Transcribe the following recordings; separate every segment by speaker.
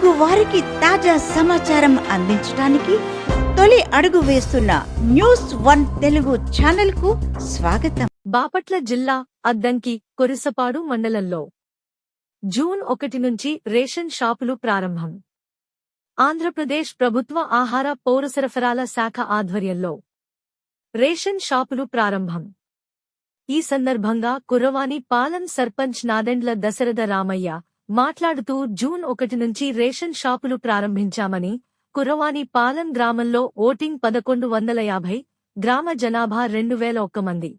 Speaker 1: తెలుగు వారికి తాజా సమాచారం అందించడానికి తొలి అడుగు వేస్తున్న న్యూస్ వన్ తెలుగు ఛానల్కు స్వాగతం.
Speaker 2: బాపట్ల జిల్లా అద్దంకి కొరిసపాడు మండలంలో జూన్ ఒకటి నుంచి రేషన్ షాపులు ప్రారంభం. ఆంధ్రప్రదేశ్ ప్రభుత్వ ఆహార పౌర సరఫరాల శాఖ ఆధ్వర్యంలో రేషన్ షాపులు ప్రారంభం. ఈ సందర్భంగా కురవాణి పాలన్ సర్పంచ్ నాదెండ్ల దశరథ రామయ్య మాట్లాడుతూ జూన్ ఒకటి నుంచి రేషన్ షాపులు ప్రారంభించామని కురవాణి పాలెం గ్రామంలో ఓటింగ్ పదకొండు వందల యాభై గ్రామ జనాభా రెండు వేల ఒక్క మంది.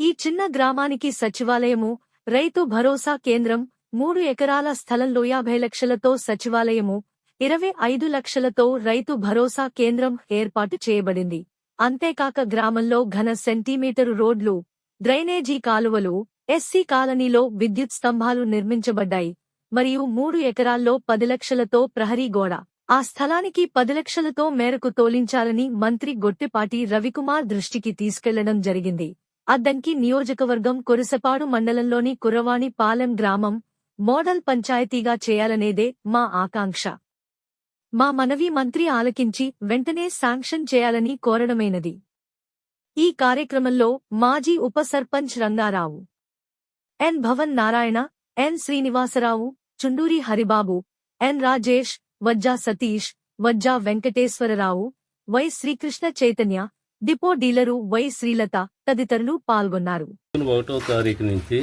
Speaker 2: ఈ చిన్న గ్రామానికి సచివాలయము రైతు భరోసా కేంద్రం మూడు ఎకరాల స్థలంలో యాభై లక్షలతో సచివాలయము ఇరవై ఐదు లక్షలతో రైతు భరోసా కేంద్రం ఏర్పాటు చేయబడింది. అంతేకాక గ్రామంలో ఘన సెంటీమీటరు రోడ్లు డ్రైనేజీ కాలువలు ఎస్సీ కాలనీలో విద్యుత్ స్తంభాలు నిర్మించబడ్డాయి. మరియు మూడు ఎకరాల్లో పది లక్షలతో ప్రహరీ గోడ. ఆ స్థలానికి పది లక్షలతో మేరకు తోలించాలని మంత్రి గొట్టెపాటి రవికుమార్ దృష్టికి తీసుకెళ్ళడం జరిగింది. అద్దంకి నియోజకవర్గం కొరసపాడు మండలంలోని కురవాణి పాలెం గ్రామం మోడల్ పంచాయతీగా చేయాలనేదే మా ఆకాంక్ష. మా మనవి మంత్రి ఆలకించి వెంటనే శాంక్షన్ చేయాలని కోరడమైనది. ఈ కార్యక్రమంలో మాజీ ఉప sarpanch Rangarao N Bhavan Narayana N Srinivasarao Chunduri Haribabu N Rajesh Vajja Satish Vajja Venkateswararao Y Srikrishna Chaitanya depot dealer Y Srilatha తదితరులు పాల్గొన్నారు.
Speaker 3: ఒకటో తారీఖు నుంచి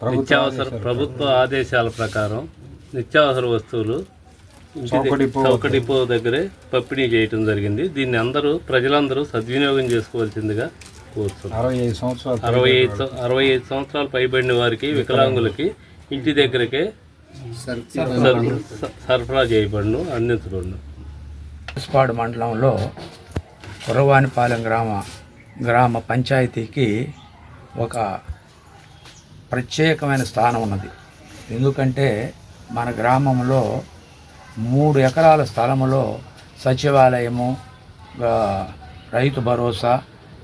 Speaker 4: ప్రభుత్వ
Speaker 3: నిత్యావసర
Speaker 4: ఆదేశాల
Speaker 3: ప్రభుత్వ ఆదేశాల ప్రకారం నిత్యావసర వస్తువులు
Speaker 4: చౌక డిపో
Speaker 3: దగ్గరే పంపిణీ చేయటం జరిగింది. దీన్ని అందరూ ప్రజలందరూ సద్వినియోగం చేసుకోవాల్సిందిగా కోరుతున్నాం
Speaker 4: అరవై ఐదు సంవత్సరాలు
Speaker 3: అరవై ఐదు అరవై ఐదు సంవత్సరాలు పైబడిన వారికి వికలాంగులకి ఇంటి దగ్గరకే సరఫరా చేయబడును అందించబడును.
Speaker 5: పాడు మండలంలో కురవానిపాలెం గ్రామ గ్రామ పంచాయతీకి ఒక ప్రత్యేకమైన స్థానం ఉన్నది. ఎందుకంటే మన గ్రామంలో మూడు ఎకరాల స్థలములో సచివాలయము రైతు భరోసా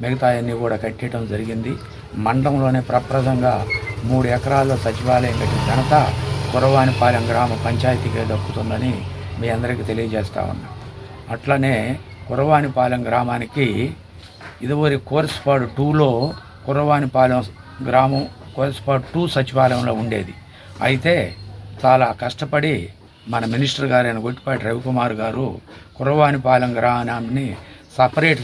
Speaker 5: మిగతా అన్నీ కూడా కట్టేయడం జరిగింది. మండలంలోనే ప్రప్రదంగా మూడు ఎకరాల్లో సచివాలయం కట్టిన ఘనత కురవానిపాలెం గ్రామ పంచాయతీకే దక్కుతుందని మీ అందరికీ తెలియజేస్తా ఉన్నా. అట్లనే కురవానిపాలెం గ్రామానికి ఇదివరకు కోర్సుపాడు టూలో కురవానిపాలెం గ్రామం కోర్సుపాడు టూ సచివాలయంలో ఉండేది. అయితే చాలా కష్టపడి మన మినిస్టర్ గారైన గుట్టిపాటి రవికుమార్ గారు కురవానిపాలెం గ్రామాన్ని సపరేట్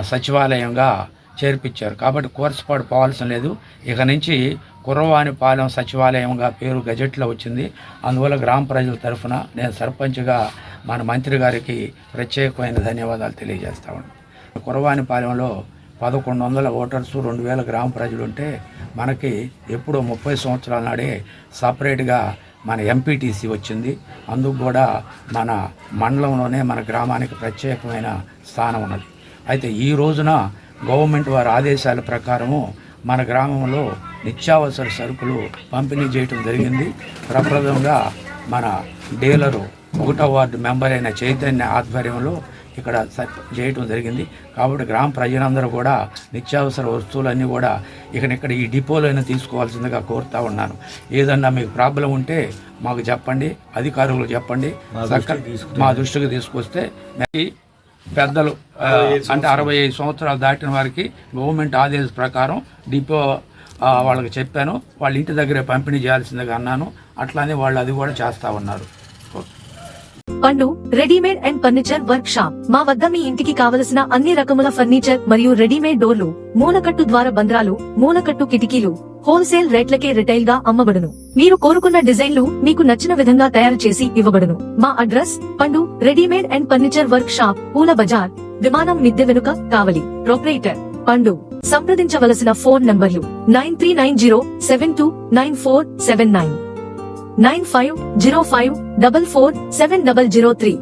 Speaker 5: సచివాలయంగా చేర్పించారు. కాబట్టి కోర్సుపాడు పోవాల్సిన లేదు. ఇక నుంచి కుర్రవానిపాలెం సచివాలయంగా పేరు గజెట్లో వచ్చింది. అందువల్ల గ్రామ ప్రజల తరఫున నేను సర్పంచ్గా మన మంత్రి గారికి ప్రత్యేకమైన ధన్యవాదాలు తెలియజేస్తా ఉన్నాను. కుర్రవానిపాలెంలో పదకొండు వందల ఓటర్స్ రెండు వేల గ్రామ ప్రజలు ఉంటే మనకి ఎప్పుడో ముప్పై సంవత్సరాల నాడే సపరేట్గా మన ఎంపీటీసీ వచ్చింది. అందుకు కూడా మన మండలంలోనే మన గ్రామానికి ప్రత్యేకమైన స్థానం ఉన్నది. అయితే ఈ రోజున గవర్నమెంట్ వారి ఆదేశాల ప్రకారము మన గ్రామంలో నిత్యావసర సరుకులు పంపిణీ చేయటం జరిగింది. ప్రప్రదంగా మన డీలరు ఒకటో వార్డు మెంబర్ అయిన చైతన్య ఆధ్వర్యంలో ఇక్కడ చేయటం జరిగింది. కాబట్టి గ్రామ ప్రజలందరూ కూడా నిత్యావసర వస్తువులన్నీ కూడా ఇకనిక్కడ ఈ డిపోలోనే తీసుకోవాల్సిందిగా కోరుతా ఉన్నాను. ఏదన్నా మీకు ప్రాబ్లం ఉంటే మాకు చెప్పండి అధికారులకు చెప్పండి. మా దృష్టికి తీసుకొస్తే పెద్దలు అంటే అరవై ఐదు సంవత్సరాలు దాటిన వారికి గవర్నమెంట్ ఆదేశ ప్రకారం డిపో వాళ్ళకి చెప్పాను వాళ్ళ ఇంటి దగ్గరే పంపిణీ చేయాల్సిందిగా అన్నాను. అట్లానే వాళ్ళు అది కూడా చేస్తా ఉన్నారు.
Speaker 2: Pandu readymade and furniture work shop. మా వద్ద మీ ఇంటికి కావలసిన అన్ని రకముల ఫర్నిచర్ మరియు రెడీమేడ్ డోర్లు మూలకట్టు ద్వార బంద్రాలు మూలకట్టు కిటికీలు హోల్సేల్ రేట్లకే రిటైల్గా అమ్మబడును. మీరు కోరుకున్న డిజైన్లు మీకు నచ్చిన విధంగా తయారు చేసి ఇవ్వబడును. మా address Pandu readymade and furniture work shop Poola Bazar విమానం మిద్దె వెనుక కావలి. ప్రొపరేటర్ పండు. సంప్రదించవలసిన ఫోన్ నంబర్లు nine three nine zero seven two nine four seven nine. Nine five zero five double four seven double zero three